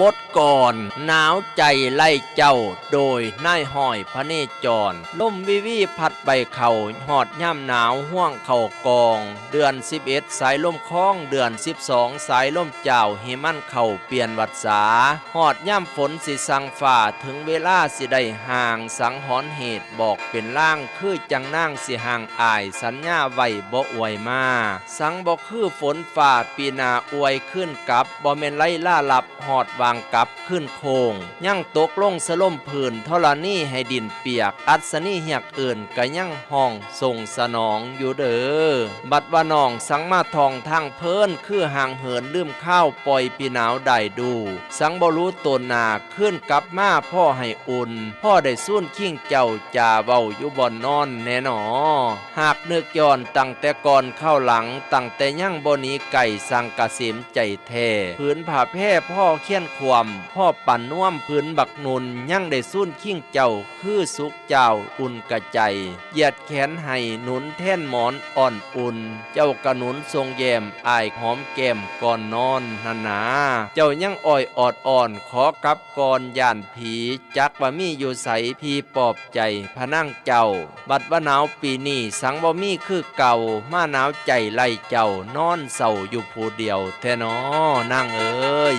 มดก่อน หนาวใจไล่เจ้า โดยนายห้อยพระเนจรล่มวิวีพัดใบเขาหอดย่ำหนาวห่วงเข่ากอง เดือน 11 สายล่มคล้อง เดือน 12 สายล่มเจ้าเฮมันเข่าเปลี่ยนวัดสาหอดย่ำฝนสิสังฝ่าถึงเวลาสิได้ห่างสังหอนเหตุบอกเป็นล่างคือจังนั่งสิห่างอายสัญญาไว้บ่อวยมา สังบ่คือฝนฝ่าปีนาอวยขึ้นกับบ่แม่นไล่ล่าหลับหอดวางกับขึ้นโคงยังตกลงสล่มผื่นทรณีให้ดินเปียก อัศนีเหียกเอื่นก็ยังห้องส่งสนองอยู่เด้อบัดว่าน้องสังมาทองทางเพิ่นคือห่างเหินลืมข้าวปล่อยปีหนาวได้ดู สังบรู้ตนนาขึ้นกลับมาพ่อให้อุ่น พ่อได้สู้นขิ้งเจ้าจ่าเว้าอยู่บ่อนนอนแน่นอ หากเนึกย้อนตั้งแต่ก่อนเข้าหลังตั้งแต่ยังบ่นี้ไก่สังกะเสมใจแท้ผืนผ้าแพ่พ่อเขียนควมพ่อปั่นน่วมผืนบักนุนยังได้สู้นขิ้งเจ้า คือสุกเจ้าอุ่นกระใจเหยียดแขนให้หนุนแท่นหมอนอ่อนอุ่น เจ้ากระหนุนทรงแยมอายหอมแก้มก่อนนอนนานาเจ้ายังอ่อยออดอ่อนขอกลับก่อนย่านผี จักว่ามีอยู่ใสพีปอบใจพนั่งเจ้า บัดว่าหนาวปีนี้สังบ่มีคือเก่ามาหนาวใจไล่เจ้านอนเศร้าอยู่ผู้เดียวแท้นอนั่งเอ้ย